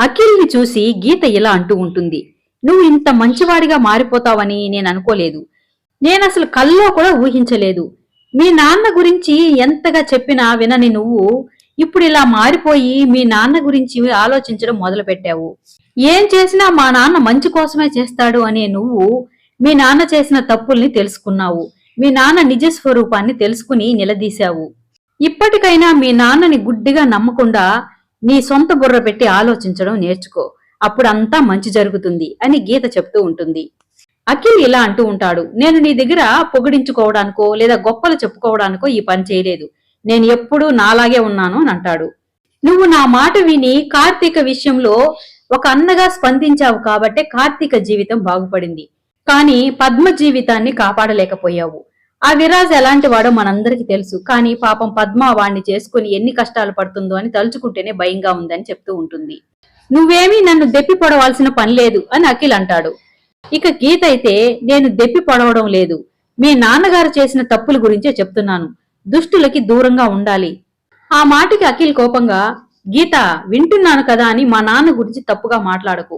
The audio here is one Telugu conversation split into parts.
అఖిల్ని చూసి గీత ఇలా అంటూ ఉంటుంది. నువ్వు ఇంత మంచివాడిగా మారిపోతావని నేను అనుకోలేదు. నేనసలు కల్లో కూడా ఊహించలేదు. మీ నాన్న గురించి ఎంతగా చెప్పినా వినని నువ్వు ఇప్పుడు ఇలా మారిపోయి మీ నాన్న గురించి ఆలోచించడం మొదలుపెట్టావు. ఏం చేసినా మా నాన్న మంచి కోసమే చేస్తాడు అనే నువ్వు మీ నాన్న చేసిన తప్పుల్ని తెలుసుకున్నావు. మీ నాన్న నిజ స్వరూపాన్ని తెలుసుకుని నిలదీశావు. ఇప్పటికైనా మీ నాన్నని గుడ్డిగా నమ్మకుండా నీ సొంత బుర్ర పెట్టి ఆలోచించడం నేర్చుకో. అప్పుడు అంతా మంచి జరుగుతుంది అని గీత చెప్తూ ఉంటుంది. అఖిల్ ఇలా అంటూ ఉంటాడు. నేను నీ దగ్గర పొగిడించుకోవడానికో లేదా గొప్పలు చెప్పుకోవడానికో ఈ పని చేయలేదు. నేను ఎప్పుడూ నాలాగే ఉన్నాను అని అంటాడు. నువ్వు నా మాట విని కార్తీక విషయంలో ఒక అన్నగా స్పందించావు కాబట్టే కార్తీక జీవితం బాగుపడింది. కానీ పద్మ జీవితాన్ని కాపాడలేకపోయావు. ఆ విరాజ్ ఎలాంటి వాడో మనందరికీ తెలుసు. కానీ పాపం పద్మ వాణ్ణి చేసుకుని ఎన్ని కష్టాలు పడుతుందో అని తలుచుకుంటేనే భయంగా ఉందని చెప్తూ ఉంటుంది. నువ్వేమీ నన్ను దెప్పి పొడవాల్సిన పని లేదు అని అఖిల్ అంటాడు. ఇక గీత అయితే నేను దెప్పి పొడవడం లేదు. మీ నాన్నగారు చేసిన తప్పుల గురించే చెప్తున్నాను. దుష్టులకి దూరంగా ఉండాలి. ఆ మాటకి అఖిల్ కోపంగా గీత వింటున్నాను కదా అని మా నాన్న గురించి తప్పుగా మాట్లాడకు.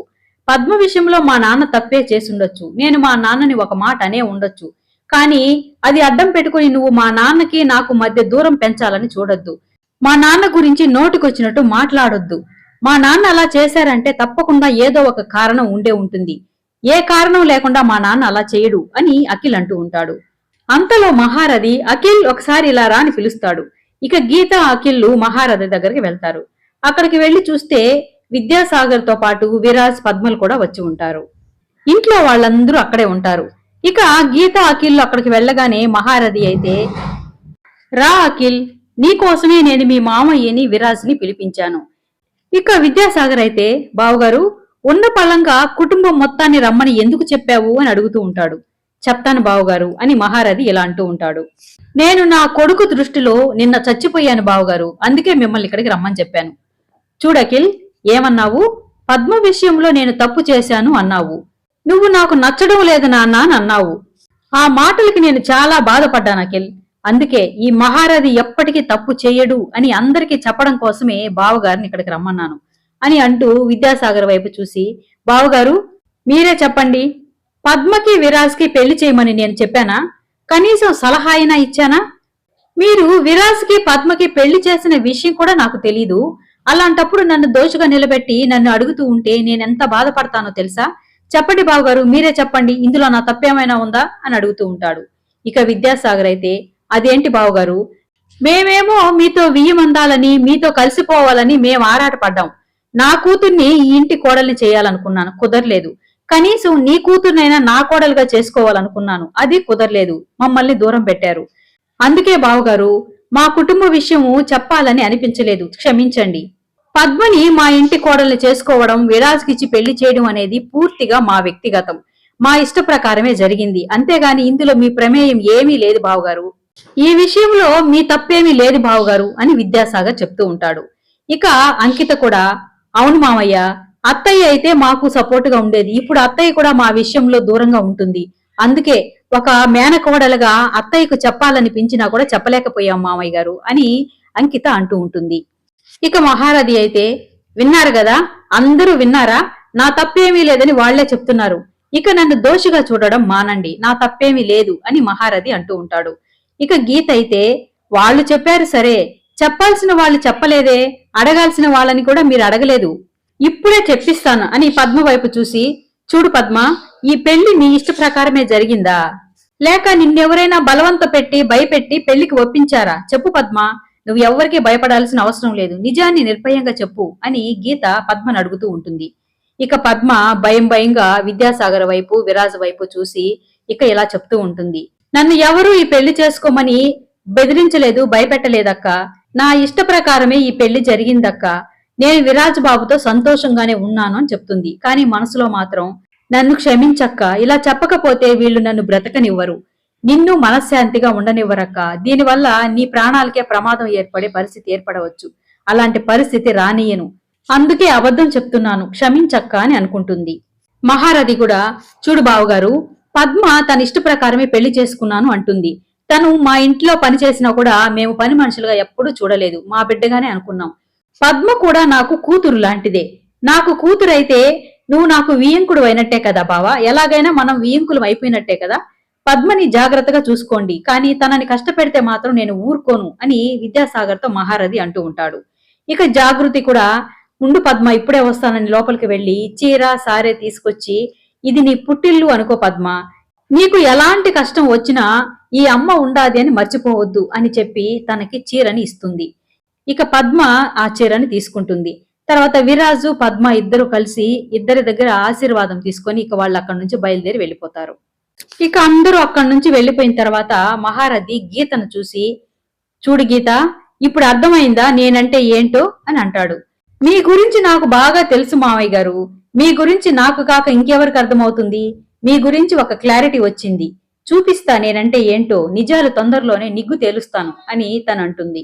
పద్మ విషయంలో మా నాన్న తప్పే చేసుండొచ్చు నేను మా నాన్నని ఒక మాట అనే ఉండొచ్చు. కానీ అది అడ్డం పెట్టుకుని నువ్వు మా నాన్నకి నాకు మధ్య దూరం పెంచాలని చూడొద్దు. మా నాన్న గురించి నోటికొచ్చినట్టు మాట్లాడొద్దు. మా నాన్న అలా చేశారంటే తప్పకుండా ఏదో ఒక కారణం ఉండే ఉంటుంది. ఏ కారణం లేకుండా మా నాన్న అలా చేయడు అని అఖిల్ అంటూ ఉంటాడు. అంతలో మహారథి అఖిల్ ఒకసారి ఇలా రా అని పిలుస్తాడు. ఇక గీత అఖిల్లు మహారథి దగ్గరికి వెళ్తారు. అక్కడికి వెళ్ళి చూస్తే విద్యాసాగర్తో పాటు విరాజ్ పద్మలు కూడా వచ్చి ఉంటారు. ఇంట్లో వాళ్ళందరూ అక్కడే ఉంటారు. ఇక గీత అఖిల్ అక్కడికి వెళ్ళగానే మహారథి అయితే రా అఖిల్ నీకోసమే నేను మీ మామయ్యని విరాజ్ని పిలిపించాను. ఇక విద్యాసాగర్ అయితే బావగారు ఉన్న పలంగా కుటుంబం మొత్తాన్ని రమ్మని ఎందుకు చెప్పావు? అని అడుగుతూ ఉంటాడు. చెప్తాను బావగారు అని మహారథి ఇలా అంటూ ఉంటాడు. నేను నా కొడుకు దృష్టిలో నిన్న చచ్చిపోయాను బావగారు అందుకే మిమ్మల్ని ఇక్కడికి రమ్మని చెప్పాను. చూడకిల్ ఏమన్నావు? పద్మ విషయంలో నేను తప్పు చేశాను అన్నావు. నువ్వు నాకు నచ్చడం లేదు నాన్న అని అన్నావు. ఆ మాటలకి నేను చాలా బాధపడ్డాను అఖిల్. అందుకే ఈ మహారథి ఎప్పటికీ తప్పు చేయడు అని అందరికీ చెప్పడం కోసమే బావగారిని ఇక్కడికి రమ్మన్నాను అని అంటూ విద్యాసాగర్ వైపు చూసి బావగారు మీరే చెప్పండి. పద్మకి విరాజ్కి పెళ్ళి చేయమని నేను చెప్పానా? కనీసం సలహా అయినా ఇచ్చానా? మీరు విరాజ్కి పద్మకి పెళ్ళి చేసిన విషయం కూడా నాకు తెలీదు. అలాంటప్పుడు నన్ను దోషుగా నిలబెట్టి నన్ను అడుగుతూ ఉంటే నేనెంత బాధపడతానో తెలుసా? చెప్పండి బావగారు మీరే చెప్పండి ఇందులో నా తప్పేమైనా ఉందా? అని అడుగుతూ ఉంటాడు. ఇక విద్యాసాగర్ అయితే అదేంటి బావగారు? మేమేమో మీతో వియ్యమందాలని మీతో కలిసిపోవాలని మేము ఆరాటపడ్డాం. నా కూతుర్ని ఈ ఇంటి కోడల్ని చేయాలనుకున్నాను కుదరలేదు. కనీసం నీ కూతుర్నైనా నా కోడలుగా చేసుకోవాలనుకున్నాను అది కుదరలేదు. మమ్మల్ని దూరం పెట్టారు. అందుకే బావగారు మా కుటుంబ విషయము చెప్పాలని అనిపించలేదు. క్షమించండి. పద్మని మా ఇంటి కోడల్ని చేసుకోవడం విరాజ్కిచ్చి పెళ్ళి చేయడం అనేది పూర్తిగా మా వ్యక్తిగతం. మా ఇష్ట ప్రకారమే జరిగింది. అంతేగాని ఇందులో మీ ప్రమేయం ఏమీ లేదు బావగారు. ఈ విషయంలో మీ తప్పేమీ లేదు బావగారు అని విద్యాసాగర్ చెప్తూ ఉంటాడు. ఇక అంకిత కూడా అవును మామయ్య అత్తయ్య అయితే మాకు సపోర్ట్గా ఉండేది. ఇప్పుడు అత్తయ్య కూడా మా విషయంలో దూరంగా ఉంటుంది. అందుకే ఒక మేనకోడలుగా అత్తయ్యకు చెప్పాలనిపించినా కూడా చెప్పలేకపోయాం మామయ్య గారు అని అంకిత అంటూ ఉంటుంది. ఇక మహారథి అయితే విన్నారు కదా అందరూ విన్నారా? నా తప్పేమీ లేదని వాళ్ళే చెప్తున్నారు. ఇక నన్ను దోషిగా చూడడం మానండి. నా తప్పేమీ లేదు అని మహారథి అంటూ ఉంటాడు. ఇక గీత అయితే వాళ్ళు చెప్పారు సరే. చెప్పాల్సిన వాళ్ళు చెప్పలేదే. అడగాల్సిన వాళ్ళని కూడా మీరు అడగలేదు. ఇప్పుడే చెప్పిస్తాను అని పద్మ వైపు చూసి చూడు పద్మ ఈ పెళ్ళి నీ ఇష్ట ప్రకారమే జరిగిందా? లేక నిన్నెవరైనా బలవంత పెట్టి భయపెట్టి పెళ్ళికి ఒప్పించారా? చెప్పు పద్మ. నువ్వు ఎవ్వరికీ భయపడాల్సిన అవసరం లేదు. నిజాన్ని నిర్భయంగా చెప్పు అని గీత పద్మను అడుగుతూ ఉంటుంది. ఇక పద్మ భయం భయంగా విద్యాసాగర్ వైపు విరాజ్ వైపు చూసి ఇక ఇలా చెప్తూ ఉంటుంది. నన్ను ఎవరూ ఈ పెళ్ళి చేసుకోమని బెదిరించలేదు భయపెట్టలేదక్క. నా ఇష్ట ప్రకారమే ఈ పెళ్ళి జరిగిందక్క. నేను విరాజ్ బాబుతో సంతోషంగానే ఉన్నాను అని చెప్తుంది. కానీ మనసులో మాత్రం నన్ను క్షమించక్క. ఇలా చెప్పకపోతే వీళ్ళు నన్ను బ్రతకనివ్వరు. నిన్ను మనశ్శాంతిగా ఉండనివ్వరక్క. దీనివల్ల నీ ప్రాణాలకే ప్రమాదం ఏర్పడే పరిస్థితి ఏర్పడవచ్చు. అలాంటి పరిస్థితి రానియను అందుకే అబద్ధం చెప్తున్నాను. క్షమించక్క అని అనుకుంటుంది. మహారథి కూడా చూడు బావుగారు పద్మ తన ఇష్ట ప్రకారమే పెళ్ళి చేసుకున్నాను అంటుంది. తను మా ఇంట్లో పని చేసినా కూడా మేము పని మనుషులుగా ఎప్పుడూ చూడలేదు. మా బిడ్డగానే అనుకున్నాం. పద్మ కూడా నాకు కూతురు లాంటిదే. నాకు కూతురైతే నువ్వు నాకు వియంకుడు అయినట్టే కదా బావా? ఎలాగైనా మనం వియంకులం అయిపోయినట్టే కదా? పద్మని జాగ్రత్తగా చూసుకోండి. కానీ తనని కష్టపెడితే మాత్రం నేను ఊరుకోను అని విద్యాసాగర్తో మహారథి అంటూ ఉంటాడు. ఇక జాగృతి కూడా ఉండు పద్మ ఇప్పుడే వస్తానని లోపలికి వెళ్ళి చీర సారే తీసుకొచ్చి ఇది నీ పుట్టిల్లు అనుకో పద్మ. నీకు ఎలాంటి కష్టం వచ్చినా ఈ అమ్మ ఉండాది అని మర్చిపోవద్దు అని చెప్పి తనకి చీరని ఇస్తుంది. ఇక పద్మ ఆ చీరని తీసుకుంటుంది. తర్వాత విరాజు పద్మ ఇద్దరు కలిసి ఇద్దరి దగ్గర ఆశీర్వాదం తీసుకొని ఇక వాళ్ళు అక్కడి నుంచి బయలుదేరి వెళ్ళిపోతారు. ఇక అందరూ అక్కడి నుంచి వెళ్ళిపోయిన తర్వాత మహారథి గీతను చూసి చూడు గీత ఇప్పుడు అర్థమైందా నేనంటే ఏంటో? అని అంటాడు. మీ గురించి నాకు బాగా తెలుసు మావయ్య గారు. మీ గురించి నాకు కాక ఇంకెవరికి అర్థమవుతుంది? మీ గురించి ఒక క్లారిటీ వచ్చింది. చూపిస్తా నేనంటే ఏంటో నిజాలు తొందరలోనే నిగ్గు తేలుస్తాను అని తనంటుంది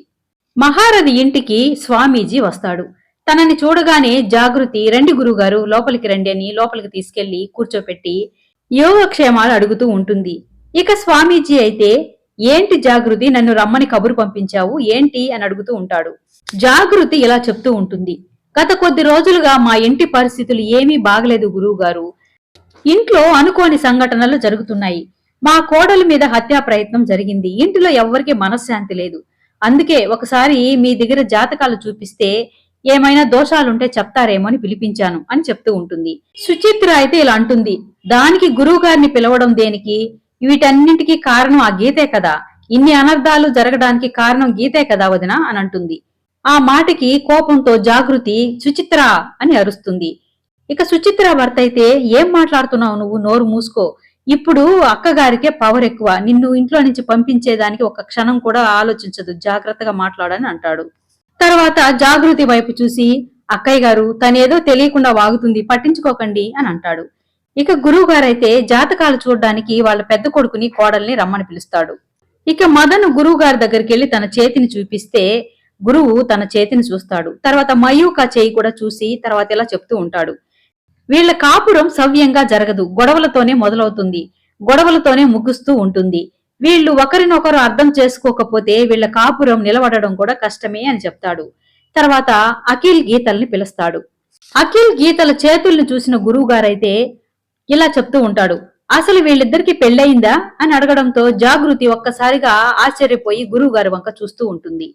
మహారథి ఇంటికి స్వామీజీ వస్తాడు. తనని చూడగానే జాగృతి రండి గురుగారు లోపలికి రండి అని లోపలికి తీసుకెళ్ళి కూర్చోపెట్టి యోగక్షేమాలు అడుగుతూ ఉంటుంది. ఇక స్వామీజీ అయితే ఏంటి జాగృతి నన్ను రమ్మని కబురు పంపించావు? ఏంటి? అని అడుగుతూ ఉంటాడు. జాగృతి ఇలా చెప్తూ ఉంటుంది. గత కొద్ది రోజులుగా మా ఇంటి పరిస్థితులు ఏమీ బాగలేదు గురువుగారు. ఇంట్లో అనుకోని సంఘటనలు జరుగుతున్నాయి. మా కోడలి మీద హత్యా ప్రయత్నం జరిగింది. ఇంటిలో ఎవ్వరికి మనశ్శాంతి లేదు. అందుకే ఒకసారి మీ దగ్గర జాతకాలు చూపిస్తే ఏమైనా దోషాలుంటే చెప్తారేమో అని పిలిపించాను అని చెప్తూ ఉంటుంది. సుచిత్ర అయితే ఇలా అంటుంది. దానికి గురువు గారిని పిలవడం దేనికి? వీటన్నింటికీ కారణం ఆ గీతే కదా. ఇన్ని అనర్థాలు జరగడానికి కారణం గీతే కదా వదిన అని అంటుంది. ఆ మాటకి కోపంతో జాగృతి సుచిత్ర అని అరుస్తుంది. ఇక సుచిత్ర భర్త అయితే ఏం మాట్లాడుతున్నావు నువ్వు? నోరు మూసుకో. ఇప్పుడు అక్కగారికే పవర్ ఎక్కువ. నిన్ను ఇంట్లో నుంచి పంపించేదానికి ఒక క్షణం కూడా ఆలోచించదు. జాగ్రత్తగా మాట్లాడని అంటాడు. తర్వాత జాగృతి వైపు చూసి అక్కయ్య గారు తనేదో తెలియకుండా వాగుతుంది పట్టించుకోకండి అని అంటాడు. ఇక గురువు గారైతే జాతకాలు చూడడానికి వాళ్ళ పెద్ద కొడుకుని కోడల్ని రమ్మని పిలుస్తాడు. ఇక మదన్ గురువు గారి దగ్గరికి వెళ్ళి తన చేతిని చూపిస్తే గురువు తన చేతిని చూస్తాడు. తర్వాత మయూక చేయి కూడా చూసి తర్వాత ఇలా చెప్తూ ఉంటాడు. వీళ్ళ కాపురం సవ్యంగా జరగదు గొడవలతోనే మొదలవుతుంది గొడవలతోనే ముగుస్తూ ఉంటుంది. వీళ్ళు ఒకరినొకరు అర్థం చేసుకోకపోతే వీళ్ళ కాపురం నిలబడడం కూడా కష్టమే అని చెప్తాడు. తర్వాత అఖిల్ గీతల్ని పిలుస్తాడు. అఖిల్ గీతల చేతుల్ని చూసిన గురువు గారైతే ఇలా చెప్తూ ఉంటాడు. అసలు వీళ్ళిద్దరికి పెళ్ళయిందా? అని అడగడంతో జాగృతి ఒక్కసారిగా ఆశ్చర్యపోయి గురువు గారి వంక చూస్తూ ఉంటుంది.